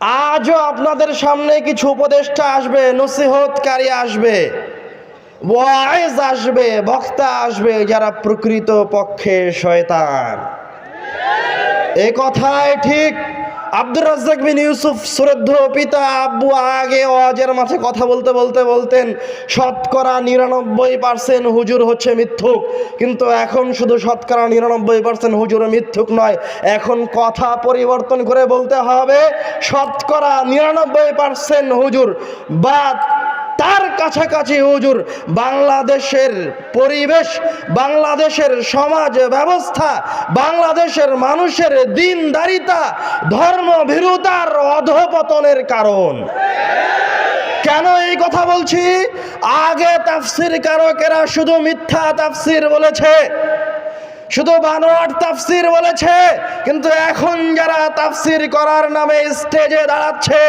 আজও আপনাদের সামনে কিছু উপদেষ্টা আসবে, নসিহতকারী আসবে, ওয়াইজ আসবে, বক্তা আসবে যারা প্রকৃত পক্ষে শয়তান। এ কথায় ঠিক আব্দুর রাজ্জাক বিন ইউসুফ সুরদ্ধ পিতা আব্বু আগে ওয়াজের মাঝে কথা বলতে বলতে, বলতেন, শতকরা নিরানব্বই পার্সেন্ট হুজুর হচ্ছে মিথ্যুক। কিন্তু এখন শুধু শতকরা নিরানব্বই পার্সেন্ট হুজুর মিথ্যুক নয়, এখন কথা পরিবর্তন করে বলতে হবে, শতকরা নিরানব্বই পার্সেন্ট হুজুর বা তার কাছাকাছি হুজুর বাংলাদেশের পরিবেশ, বাংলাদেশের সমাজ ব্যবস্থা, বাংলাদেশের মানুষের দিনদারিতা, ধর্মভীরুতার অধপতনের কারণ। কেন এই কথা বলছি? আগে তাফসির কারকেরা শুধু মিথ্যা তাফসির বলেছে। শুধু বানোয়ার তাফসির বলেছে, কিন্তু এখন যারা তাফসির করার নামে স্টেজে দাঁড়াচ্ছে,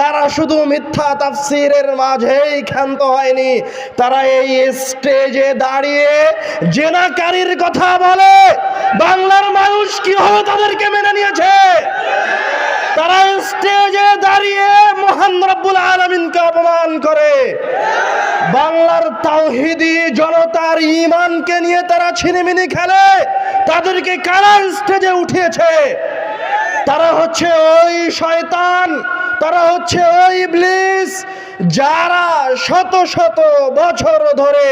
তারা শুধু মিথ্যা তাফসিরের মাঝেই ক্ষান্ত হয়নি। তারা এই স্টেজে দাঁড়িয়ে জেনাকারীর কথা বলে, বাংলার মানুষ কীভাবে তাদেরকে মেনে নিয়েছে? তারা স্টেজে দাঁড়িয়ে মহান রব্বুল আলমিনকে অপমান করে। বাংলার তাওহিদি জনতার ইমানকে নিয়ে তারা ছিনিমিনি খেলে, তাদেরকে কারা স্টেজে উঠিয়েছে? তারা হচ্ছে ওই শয়তান। তারা হচ্ছে ওই ইবলিস, যারা শত শত বছর ধরে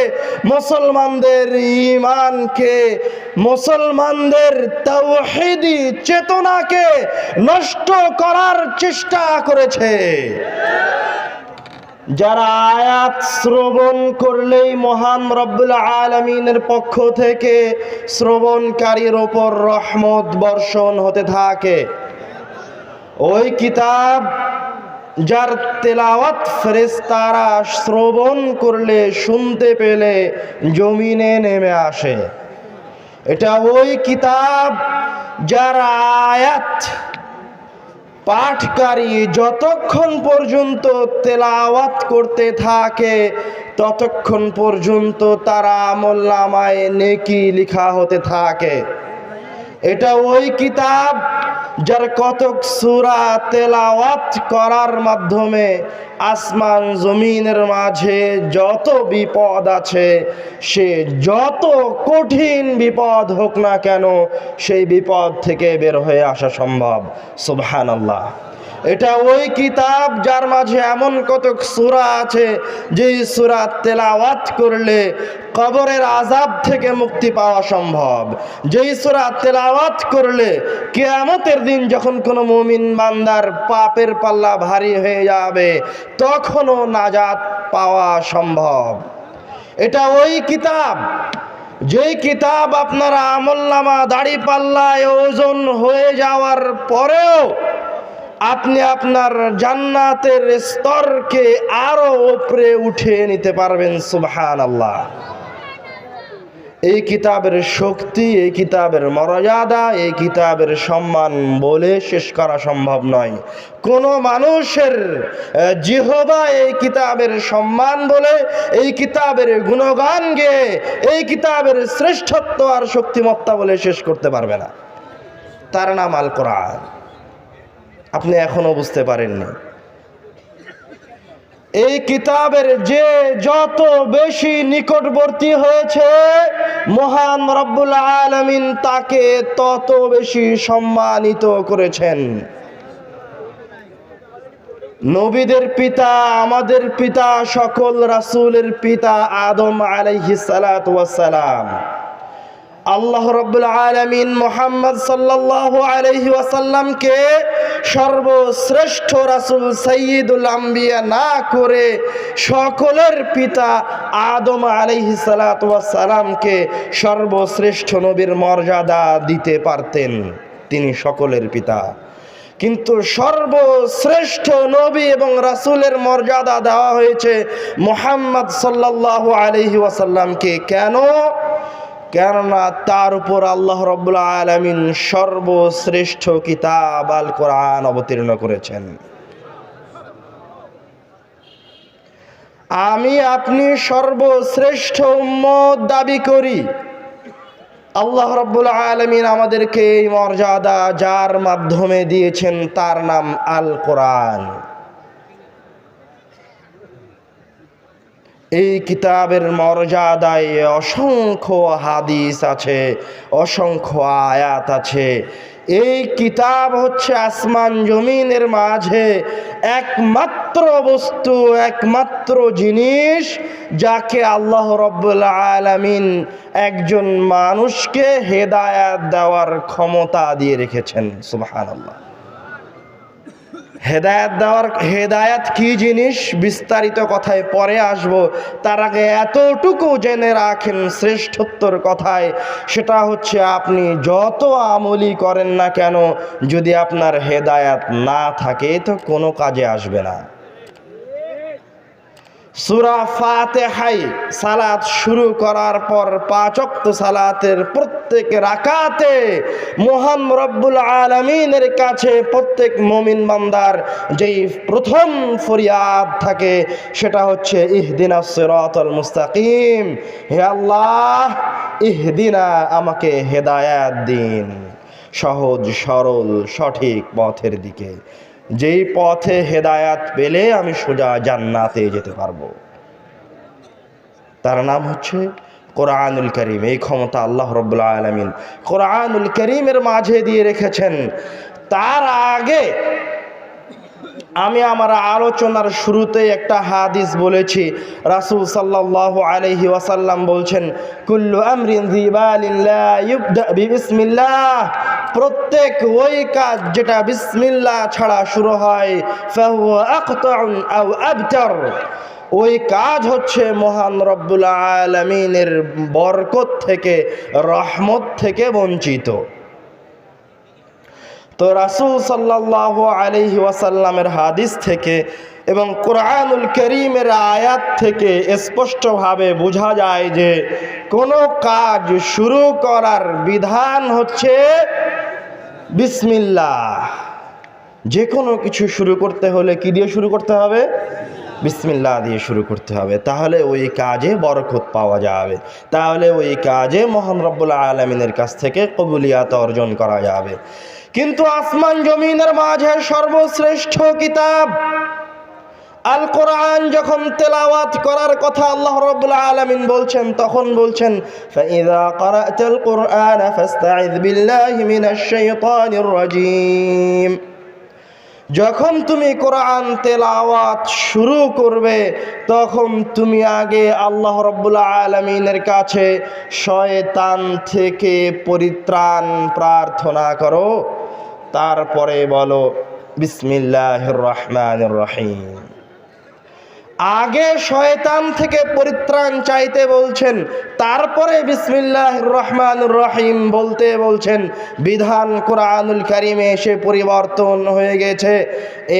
মুসলমানদের ইমানকে মুসলমানদের তাওহিদি চেতনাকে নষ্ট করার চেষ্টা করেছে। যারা আয়াত শ্রবণ করলেই মহান রব্বুল আলমিনের পক্ষ থেকে শ্রবণকারীর ওপর রহমত বর্ষণ হতে থাকে। ওই কিতাব যার তেলাওয়াত ফেরেস্তারা শ্রবণ করলে, শুনতে পেলে জমিনে নেমে আসে। এটা ওই কিতাব যার আয়াত পাঠকারী যতক্ষণ পর্যন্ত তেলাওয়াত করতে থাকে, ততক্ষণ পর্যন্ত তারা আমল নামায় নেকি লিখা হতে থাকে। এটা ওই কিতাব যার কতক সুরা তেলাওয়াত করার মাধ্যমে আসমান জমিনের মাঝে যত বিপদ আছে, সে যত কঠিন বিপদ হোক না কেন, সেই বিপদ থেকে বের হয়ে আসা সম্ভব। সুবহান আল্লাহ এটা ওই কিতাব যার মাঝে এমন কতক সুরা আছে, যেই সুরা তেলাওয়াত করলে কবরের আজাব থেকে মুক্তি পাওয়া সম্ভব। যেই সুরা তেলাওয়াত করলে কেয়ামতের দিন যখন কোনো মুমিন বান্দার পাপের পাল্লা ভারী হয়ে যাবে, তখনও নাজাত পাওয়া সম্ভব। এটা ওই কিতাব, যেই কিতাব আপনার আমল্লামা দাড়ি পাল্লায় ওজন হয়ে যাওয়ার পরেও আপনি আপনার জান্নাতের স্তরকে আরও উপরে উঠিয়ে নিতে পারবেন সুবহান আল্লাহ এই কিতাবের শক্তি, এই কিতাবের মর্যাদা, এই কিতাবের সম্মান বলে শেষ করা সম্ভব নয়। কোনো মানুষের জিহবা এই কিতাবের সম্মান বলে, এই কিতাবের গুণগান গেয়ে এই কিতাবের শ্রেষ্ঠত্ব আর শক্তিমত্তা বলে শেষ করতে পারবে না। তার নাম আল কোরআন আপনি এখনও বুঝতে পারেননি। এই কিতাবের যে যত বেশি নিকটবর্তী হয়েছে, মহান রব্বুল আলমিন তাকে তত বেশি সম্মানিত করেছেন। নবীদের পিতা, আমাদের পিতা, সকল রাসূলের পিতা আদম আলাইহিস সালাতু ওয়াস সালাম। আল্লাহ রব্বুল আলমিন মোহাম্মদ সাল্লাল্লাহু আলাইহি ওয়াসাল্লামকে সর্বশ্রেষ্ঠ রাসূল সৈয়দুল আম্বিয়া না করে সকলের পিতা আদম আলাইহি সালাতু ওয়াস সালামকে সর্বশ্রেষ্ঠ নবীর মর্যাদা দিতে পারতেন তিনি সকলের পিতা। কিন্তু সর্বশ্রেষ্ঠ নবী এবং রাসূলের মর্যাদা দেওয়া হয়েছে মোহাম্মদ সাল্লাল্লাহু আলাইহি ওয়াসাল্লামকে। কেন? কেননা তার উপর আল্লাহ রব্বুল আলমিন সর্বশ্রেষ্ঠ কিতাব আল কোরআন অবতীর্ণ করেছেন। আমি আপনি সর্বশ্রেষ্ঠ উম্মত দাবি করি। আল্লাহ রব্বুল আলমিন আমাদেরকে এই মর্যাদা যার মাধ্যমে দিয়েছেন তার নাম আল কোরআন এই কিতাবের মর্যাদায় অসংখ্য হাদিস আছে, অসংখ্য আয়াত আছে। এই কিতাব হচ্ছে আসমান জমিনের মাঝে একমাত্র বস্তু, একমাত্র জিনিস যাকে আল্লাহ রব্বুল আলামিন একজন মানুষকে হেদায়াত দেওয়ার ক্ষমতা দিয়ে রেখেছেন। সুবহানাল্লাহ। হেদায়াত দেওয়ার হেদায়াত কি জিনিস? বিস্তারিত কথায় পরে আসব। তার আগে এতটুকু জেনে রাখেন শ্রেষ্ঠত্বর কথায়, সেটা হচ্ছে আপনি যত আমলি করেন না কেন, যদি আপনার হেদায়াত না থাকে, তো কোনো কাজে আসবে না। সুরা ফাতেহাই সালাত শুরু করার পর পাঁচক্ত সালাতের প্রত্যেক রাকাতে মহান রব্বুল আলমিনের কাছে প্রত্যেক মমিন বান্দার যেই প্রথম ফরিয়াদ থাকে, সেটা হচ্ছে ইহদিনা সিরাতাল মুস্তাকিম। হে আল্লাহ, ইহদিনা আমাকে হেদায়াত দিন। সহজ, সরল, সঠিক পথের দিকে। যেই পথে হেদায়াত পেলে আমি সোজা জান্নাতে যেতে পারব। তার নাম হচ্ছে কোরআনুল করিম। এই ক্ষমতা আল্লাহ রব্বুল্লা আলমিন কোরআনুল করিমের মাঝে দিয়ে রেখেছেন। তার আগে আমি আমার আলোচনার শুরুতে একটা হাদিস বলেছি। রাসূল সাল্লাল্লাহু আলাইহি ওয়াসাল্লাম বলছেন, কুল্লু আমরিন প্রত্যেক ওই কাজ যেটা বিসমিল্লাহ ছাড়া শুরু হয় ওই কাজ হচ্ছে মহান রব্বুল আলমিনের বরকত থেকে, রহমত থেকে বঞ্চিত। তো রাসুল সাল্লাহ আলহি ওয়াসাল্লামের হাদিস থেকে এবং কোরআনুল করিমের আয়াত থেকে স্পষ্টভাবে বোঝা যায় যে, কোনো কাজ শুরু করার বিধান হচ্ছে বিসমিল্লাহ। যে কোনো কিছু শুরু করতে হলে কি দিয়ে শুরু করতে হবে? বিসমিল্লা দিয়ে শুরু করতে হবে। তাহলে ওই কাজে বরকত পাওয়া যাবে। তাহলে ওই কাজে মোহান রব্বুল্লা আলমিনের কাছ থেকে কবুলিয়াত অর্জন করা যাবে। কিন্তু আসমান জমিনের মাঝে সর্বশ্রেষ্ঠ কিতাব আল কোরআন যখন তেলাওয়াত করার কথা আল্লাহ রাব্বুল আলামিন বলছেন, তখন বলছেন যখন তুমি কোরআন তেলাওয়াত শুরু করবে, তখন তুমি আগে আল্লাহ রব্বুল আলমিনের কাছে শয়তান থেকে পরিত্রাণ প্রার্থনা করো। তারপরে বলো বিসমিল্লাহ রহমান রহিম। আগে শয়তান থেকে পরিত্রাণ চাইতে বলছেন, তারপরে বিসমিল্লাহ রহমান রহিম বলতে বলছেন, বিধান কোরআনুল কারিমে এসে পরিবর্তন হয়ে গেছে।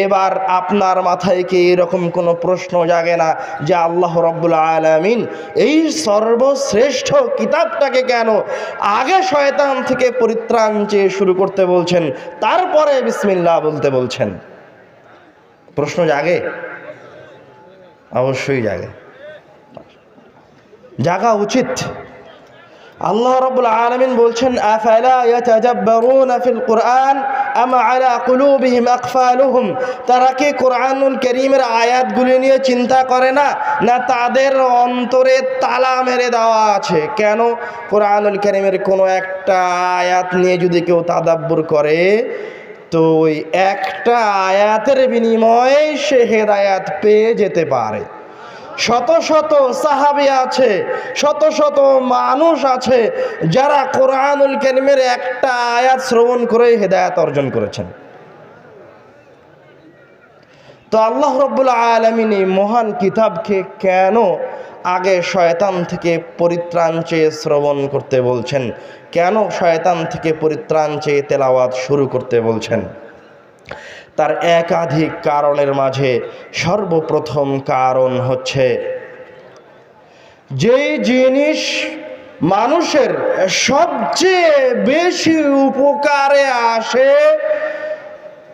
এবার আপনার মাথায় কি এরকম কোনো প্রশ্ন জাগে না যে আল্লাহ রব্বুল আলমিন এই সর্বশ্রেষ্ঠ কিতাবটাকে কেন আগে শয়তান থেকে পরিত্রাণ চেয়ে শুরু করতে বলছেন, তারপরে বিসমিল্লাহ বলতে বলছেন? প্রশ্ন জাগে? অবশ্যই জাগে। জাগা উচিত। আল্লাহ রাব্বুল আলামিন বলছেন তারা কি কোরআনুল কারীমের আয়াতগুলি নিয়ে চিন্তা করে না? না তাদের অন্তরে তালা মেরে দেওয়া আছে? কেন? কোরআনুল কারীমের কোনো একটা আয়াত নিয়ে যদি কেউ তাদাব্বুর করে তো ওই একটা আয়াতের বিনিময়ে সে হেদায়াত পেয়ে যেতে পারে। শত শত সাহাবি আছে, শত শত মানুষ আছে যারা কোরআনুল কেরিমের একটা আয়াত শ্রবণ করে হেদায়াত অর্জন করেছেন। তো আল্লাহ রব্বুল আলমিন এই মহান কিতাবকে কেন আগে শয়তান থেকে পরিত্রাণ চেয়ে শ্রবণ করতে বলছেন। কেন শয়তান থেকে পরিত্রাণ চেয়ে তেলাওয়াত শুরু করতে বলছেন? তার একাধিক কারণের মাঝে সর্বপ্রথম কারণ হচ্ছে, যে জিনিস মানুষের সবচেয়ে বেশি উপকারে আসে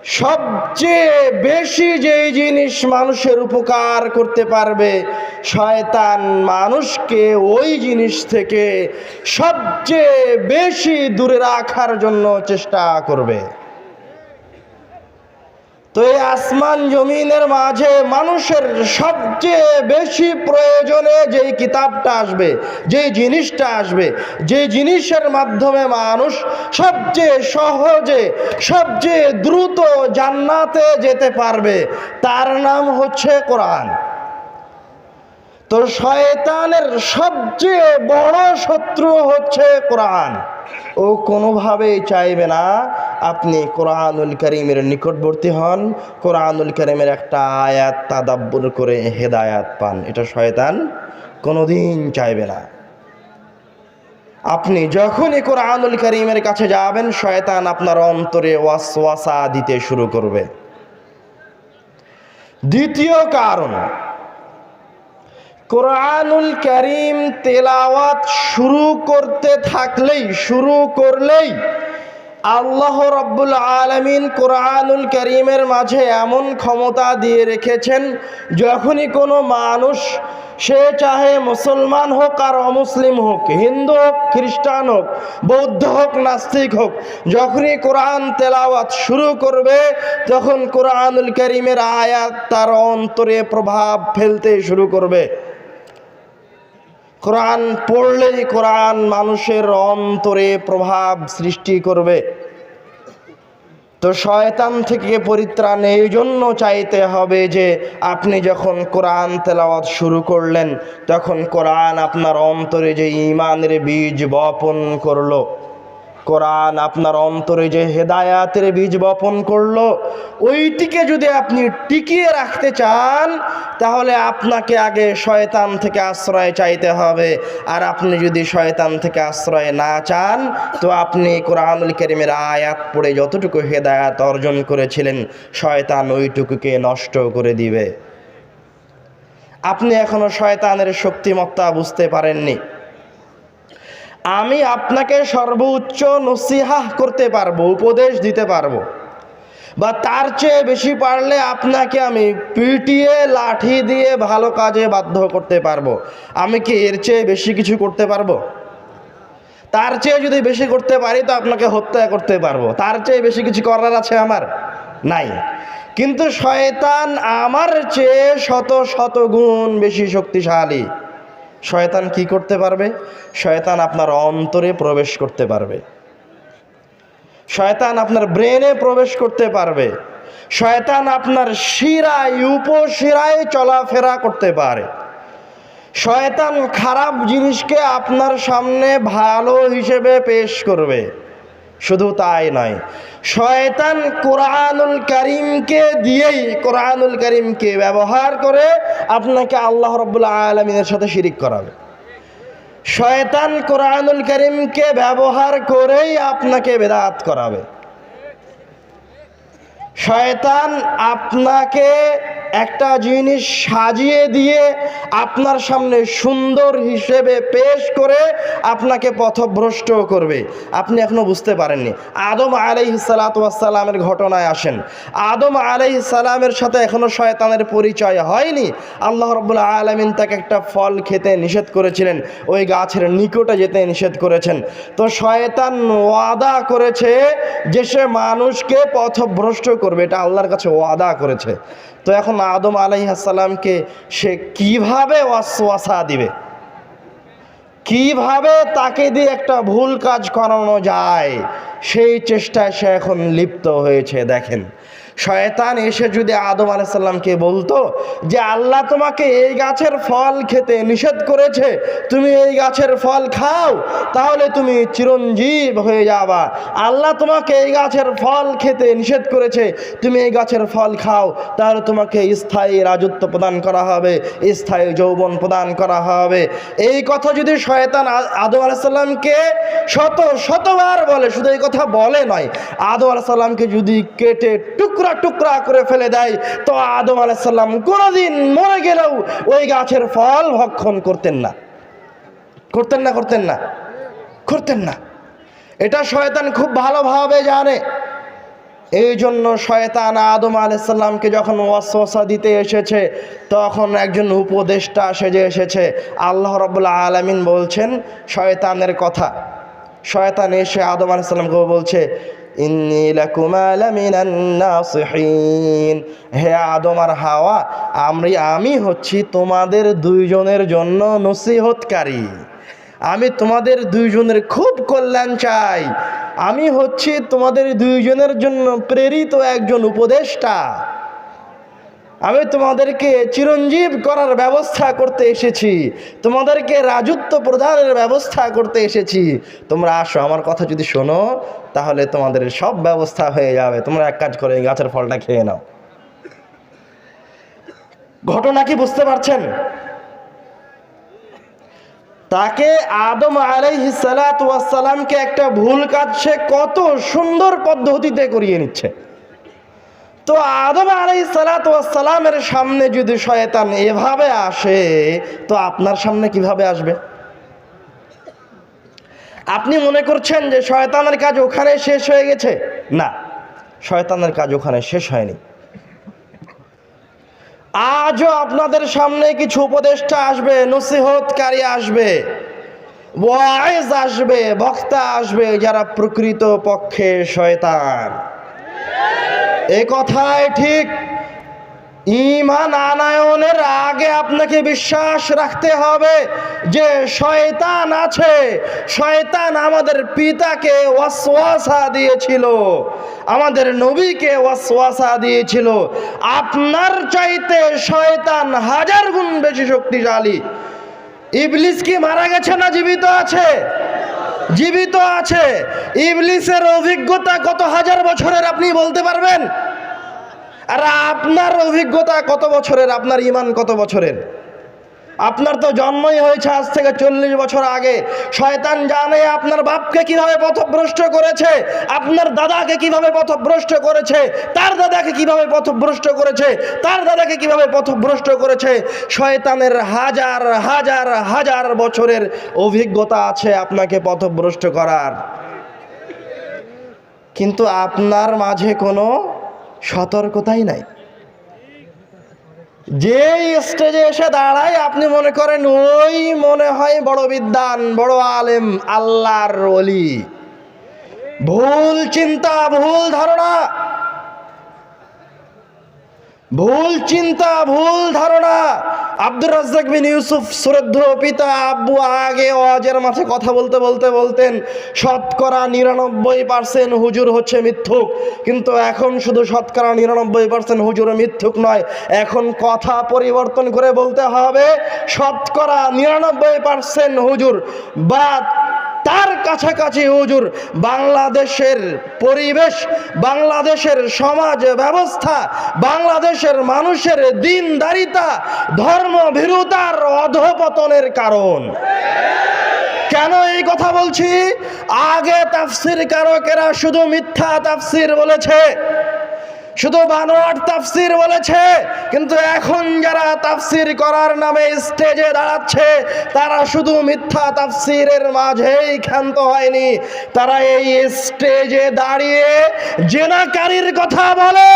সবচেয়ে বেশি যেই জিনিস মানুষের উপকার করতে পারবে, শয়তান মানুষকে ওই জিনিস থেকে সবচেয়ে বেশি দূরে রাখার জন্য চেষ্টা করবে। তো এই আসমান জমিনের মাঝে মানুষের সবচেয়ে বেশি প্রয়োজনে যেই কিতাবটা আসবে, যেই জিনিসটা আসবে যে জিনিসের মাধ্যমে মানুষ সবচেয়ে সহজে, সবচেয়ে দ্রুত জান্নাতে যেতে পারবে, তার নাম হচ্ছে কোরআন। তো শয়তানের সবচেয়ে বড় শত্রু হচ্ছে কোরআন। ও কোনোভাবেই চাইবে না আপনি কোরআনুল করিমের নিকটবর্তী হন, কোরআনুল করিমের একটা আয়াত তাদাব্বুর করে হেদায়াত পান। এটা শয়তান কোনোদিন চাইবে না। আপনি যখনই কোরআনুল করিমের কাছে যাবেন, শয়তান আপনার অন্তরে ওয়াসওয়াসা দিতে শুরু করবে। দ্বিতীয় কারণ কোরআনুল করিম তেলাওয়াত শুরু করতে থাকলেই, শুরু করলেই আল্লাহ রব্বুল আলমিন কোরআনুল করিমের মাঝে এমন ক্ষমতা দিয়ে রেখেছেন, যখনই কোনো মানুষ, সে চাহে মুসলমান হোক আর অমুসলিম হোক, হিন্দু হোক, খ্রিস্টান হোক, বৌদ্ধ হোক, নাস্তিক হোক, যখনই কোরআন তেলাওয়াত শুরু করবে, তখন কোরআনুল করিমের আয়াত তার অন্তরে প্রভাব ফেলতে শুরু করবে। কোরআন পড়লেই কোরআন মানুষের অন্তরে প্রভাব সৃষ্টি করবে। তো শয়তান থেকে পরিত্রাণ এই জন্য চাইতে হবে যে, আপনি যখন কোরআন তেলাওয়াত শুরু করলেন, তখন কোরআন আপনার অন্তরে যে ইমানের বীজ বপন করল। কোরআন আপনার অন্তরে যে হেদায়াতের বীজ বপন করল, ওইটিকে যদি আপনি টিকিয়ে রাখতে চান, তাহলে আপনাকে আগে শয়তান থেকে আশ্রয় চাইতে হবে। আর আপনি যদি শয়তান থেকে আশ্রয় না চান, তো আপনি কোরআনুল করিমের আয়াত পড়ে যতটুকু হেদায়াত অর্জন করেছিলেন, শয়তান ওইটুকুকে নষ্ট করে দিবে। আপনি এখনও শয়তানের শক্তিমত্তা বুঝতে পারেননি। আমি আপনাকে সর্বোচ্চ নসিহাহ করতে পারব, উপদেশ দিতে পারব। বা তার চেয়ে বেশি পারলে আপনাকে আমি পিটিয়ে, লাঠি দিয়ে ভালো কাজে বাধ্য করতে পারব। আমি কি এর চেয়ে বেশি কিছু করতে পারব? তার চেয়ে যদি বেশি করতে পারি তো আপনাকে হত্যা করতে পারব। তার চেয়ে বেশি কিছু করার আছে আমার? নাই। কিন্তু শয়তান আমার চেয়ে শত শত গুণ বেশি শক্তিশালী। শয়তান কি করতে পারবে? শয়তান আপনার অন্তরে প্রবেশ করতে পারবে। শয়তান আপনার ব্রেনে প্রবেশ করতে পারবে। শয়তান আপনার শিরায়, উপশিরায় চলাফেরা করতে পারে। শয়তান খারাপ জিনিসকে আপনার সামনে ভালো হিসেবে পেশ করবে। শুধু তাই নয়, শয়তান কোরআনুল করিমকে দিয়েই, কোরআনুল করিমকে ব্যবহার করে আপনাকে আল্লাহ রবুল্লা আলমিনের সাথে শিরিক করাবে। শয়তান কোরআনুল করিমকে ব্যবহার করেই আপনাকে বেদাত করাবে। শয়তান আপনাকে একটা জিনিস সাজিয়ে দিয়ে আপনার সামনে সুন্দর হিসেবে পেশ করে আপনাকে পথভ্রষ্ট করবে। আপনি এখনও বুঝতে পারেননি। আদম আলাই সালাতামের ঘটনায় আসেন। আদম আলাই সালামের সাথে এখনও শয়তানের পরিচয় হয়নি। আল্লাহ রব্বুল্লা আলমিন তাকে একটা ফল খেতে নিষেধ করেছিলেন। ওই গাছের নিকটে যেতে নিষেধ করেছেন। তো শয়তান ওয়াদা করেছে যে সে মানুষকে পথভ্রষ্ট করবে, এটা আল্লাহর কাছে ওয়াদা করেছে। তো এখন আদম আলাইহাসাল্লামকে সে কীভাবে ওয়াসওয়াসা দিবে? কীভাবে তাকে দিয়ে একটা ভুল কাজ করানো যায়? সেই চেষ্টায় সে এখন লিপ্ত হয়েছে, দেখেন। শয়তান এসে যদি আদম আলাইসাল্লামকে বলতো যে আল্লাহ তোমাকে এই গাছের ফল খেতে নিষেধ করেছে, তুমি এই গাছের ফল খাও, তাহলে তুমি চিরঞ্জীব হয়ে যাবা। আল্লাহ তোমাকে এই গাছের ফল খেতে নিষেধ করেছে, তুমি এই গাছের ফল খাও, তাহলে তোমাকে স্থায়ী রাজত্ব প্রদান করা হবে, স্থায়ী যৌবন প্রদান করা হবে। এই কথা যদি শয়তান আদম আলাইসাল্লামকে শত, শতবার বলে, শুধু এই কথা বলে নয়, আদম আলাইসাল্লামকে যদি কেটে টুকরা টুকরা টুকরা করে ফেলে দেয়। তো আদম আলাইসাল্লাম কোনোদিন মরে গেলেও ওই গাছের ফল ভক্ষণ করতেন না। করতেন না করতেন না করতেন না। এটা শয়তান খুব ভালোভাবে জানে। এই জন্য শয়তান আদম আলাইসাল্লামকে যখন ওয়াসওয়াসা দিতে এসেছে, তখন একজন উপদেষ্টা সেজে এসেছে। আল্লাহ রবুল্লা আলমিন বলছেন, শয়তানের কথা। শয়তান এসে আদম আলাইসাল্লামকে বলছে ইন্নী লাকুমা লামিনান নাসিহিন। হে আদম আর হাওয়া আমি আমি হচ্ছি তোমাদের দুইজনের জন্য নসিহতকারী। আমি তোমাদের দুইজনের খুব কল্যাণ চাই। আমি হচ্ছি তোমাদের দুইজনের জন্য প্রেরিত একজন উপদেষ্টা। আমি তোমাদেরকে চিরঞ্জীব করার ব্যবস্থা করতে এসেছি। তোমাদেরকে রাজত্ব প্রদানের ব্যবস্থা করতে এসেছি। তোমরা আসো, আমার কথা যদি শোনো, তাহলে তোমাদের সব ব্যবস্থা হয়ে যাবে। তোমরা এক কাজ করে গাছের ফলটা খেয়ে নাও। ঘটনা কি বুঝতে পারছেন? তাকে আদম আলাইহিসালামকে একটা ভুল কাজ সে কত সুন্দর পদ্ধতিতে করিয়ে নিচ্ছে। তো আদম আলাইসালামের সামনে যদি শয়তান এভাবে আসে, তো আপনার সামনে কীভাবে আসবে? আপনি মনে করছেন যে শয়তানের কাজ ওখানে শেষ হয়ে গেছে? না, শয়তানের কাজ ওখানে শেষ হয়নি। আজও আপনাদের সামনে কিছু উপদেষ্টা আসবে, নসিহতকারী আসবে, ওয়াইজ আসবে, বক্তা আসবে যারা প্রকৃত পক্ষে শয়তান। এ কথায় ঠিক ইমান আনায়নের আগে আপনাকে বিশ্বাস রাখতে হবে যে শয়তান আছে, শয়তান আমাদের পিতাকে ওয়াসওয়াসা দিয়েছিল, আমাদের নবীকে ওয়াসওয়াসা দিয়েছিল। আপনার চাইতে শয়তান হাজার গুণ বেশি শক্তিশালী। ইবলিস কি মারা গেছে না জীবিত আছে? জীবিত আছে। ইবলিসের অভিজ্ঞতা কত হাজার বছরের আপনি বলতে পারবেন? আর আপনার অভিজ্ঞতা কত বছরের? আপনার ইমান কত বছরের? আপনার তো জন্মই হয়েছে আজ থেকে চল্লিশ বছর আগে। শয়তান জানে আপনার বাপকে কীভাবে পথভ্রষ্ট করেছে, আপনার দাদাকে কীভাবে পথভ্রষ্ট করেছে, তার দাদাকে কীভাবে পথভ্রষ্ট করেছে, তার দাদাকে কীভাবে পথভ্রষ্ট করেছে। শয়তানের হাজার হাজার হাজার বছরের অভিজ্ঞতা আছে আপনাকে পথভ্রষ্ট করার। কিন্তু আপনার মাঝে কোনো সতর্কতাই নাই। যে স্টেজে এসে দাঁড়ায়, আপনি মনে করেন ওই মনে হয় বড় বিদ্যান বড় আলেম, আল্লাহর অলি ভুল চিন্তা, ভুল ধারণা। ভুল চিন্তা, ভুল ধারণা। আব্দুর রাজ্জাক বিন ইউসুফ সুরদ্ধ পিতা আব্বু আগে ওয়াজের মাঝে কথা বলতে বলতে, বলতেন, শতকরা নিরানব্বই পার্সেন্ট হুজুর হচ্ছে মিথ্যুক। কিন্তু এখন শুধু শতকরা নিরানব্বই পার্সেন্ট হুজুর মিথ্যুক নয়, এখন কথা পরিবর্তন করে বলতে হবে, শতকরা নিরানব্বই পার্সেন্ট হুজুর বা তার কাছাকাছি হুজুর বাংলাদেশের পরিবেশ, বাংলাদেশের সমাজ ব্যবস্থা, বাংলাদেশের মানুষের দিনদারিতা, ধর্মভীরুতার অধপতনের কারণ। কেন এই কথা বলছি? আগে তাফসির কারকেরা শুধু মিথ্যা তাফসির বলেছে। শুধু বানোয়ার তাফসির বলেছে, কিন্তু এখন যারা তাফসির করার নামে স্টেজে দাঁড়াচ্ছে, তারা শুধু মিথ্যা তাফসিরের মাঝেই ক্ষান্ত হয়নি। তারা এই স্টেজে দাঁড়িয়ে জেনাকারীর কথা বলে,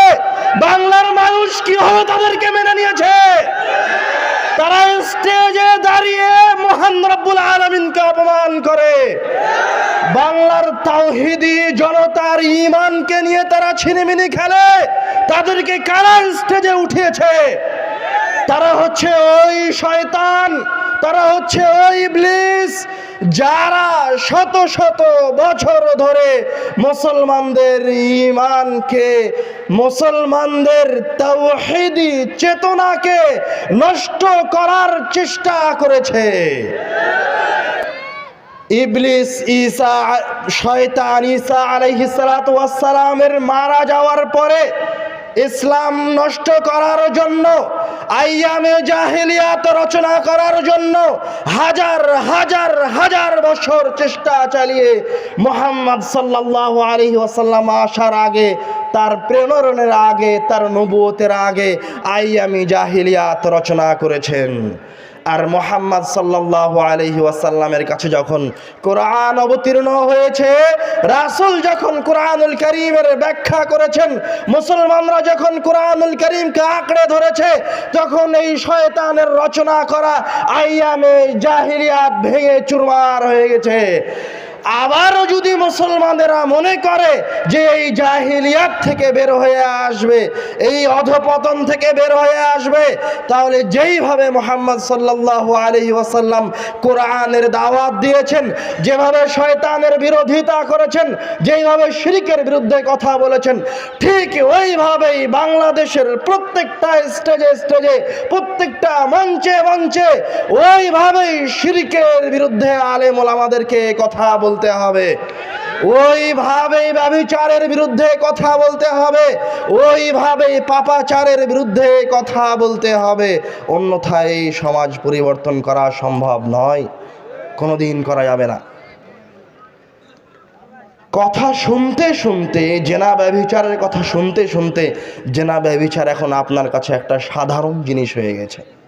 বাংলার মানুষ কীভাবে তাদেরকে মেনে নিয়েছে? তারা স্টেজে দাঁড়িয়ে মহান রব্বুল আলমিনকে অপমান করে। বাংলার তাওহিদি জনতার ইমানকে নিয়ে তারা ছিনিমিনি খেলে, তাদেরকে কারা স্টেজে উঠিয়েছে? তারা হচ্ছে ওই শয়তান, তারা হচ্ছে ওই ইবলিস যারা শত শত বছর ধরে মুসলমানদের ইমানকে মুসলমানদের তাওহিদি চেতনাকে নষ্ট করার চেষ্টা করেছে। ইবলিস ঈসা, শয়তান ঈসা আলাইহিস সালামের মারা যাওয়ার পরে ইসলাম নষ্ট করার জন্য, আইয়ামে জাহিলিয়াত রচনা করার জন্য হাজার হাজার হাজার বছর চেষ্টা চালিয়ে মোহাম্মদ সাল্লাহ আলী ওসাল্লাম আসার আগে, তার প্রেরণের আগে, তার নবুয়তের আগে আইয়ামি জাহিলিয়াত রচনা করেছেন। আর মোহাম্মদ সাল্লাহ আলহি ওয়াসাল্লামের কাছে যখন কোরআন অবতীর্ণ হয়েছে, রাসুল যখন কোরআনুল করিমের ব্যাখ্যা করেছেন, মুসলমানরা যখন কোরআনুল করিমকে আঁকড়ে ধরেছে, তখন এই শয়তানের রচনা করা আইয়ামে জাহিলিয়াত ভেঙে চুরমার হয়ে গেছে। আবারও যদি মুসলমানেরা মনে করে যে এই জাহিলিয়াত থেকে বের হয়ে আসবে, এই অধপতন থেকে বের হয়ে আসবে, তাহলে যেইভাবে মোহাম্মদ সাল্লাহ আলহি ওয়াসাল্লাম কোরআনের দাওয়াত দিয়েছেন, যেভাবে শয়তানের বিরোধিতা করেছেন, যেইভাবে শিরিকের বিরুদ্ধে কথা বলেছেন, ঠিক ওইভাবেই বাংলাদেশের প্রত্যেকটা স্টেজে স্টেজে, প্রত্যেকটা মঞ্চে মঞ্চে ওইভাবেই শিরিকের বিরুদ্ধে আলেমুল আমাদেরকে কথা বলতে হবে। ওইভাবেই ব্যভিচারের বিরুদ্ধে কথা বলতে হবে। ওইভাবেই পাপাচারের বিরুদ্ধে কথা বলতে হবে। অন্যথায় এই সমাজ পরিবর্তন করা সম্ভব নয়। কোনোদিন করা যাবে না। কথা শুনতে শুনতে, জেনা ব্যভিচারের কথা শুনতে শুনতে, জেনা ব্যভিচার এখন আপনার কাছে একটা সাধারণ জিনিস হয়ে গেছে।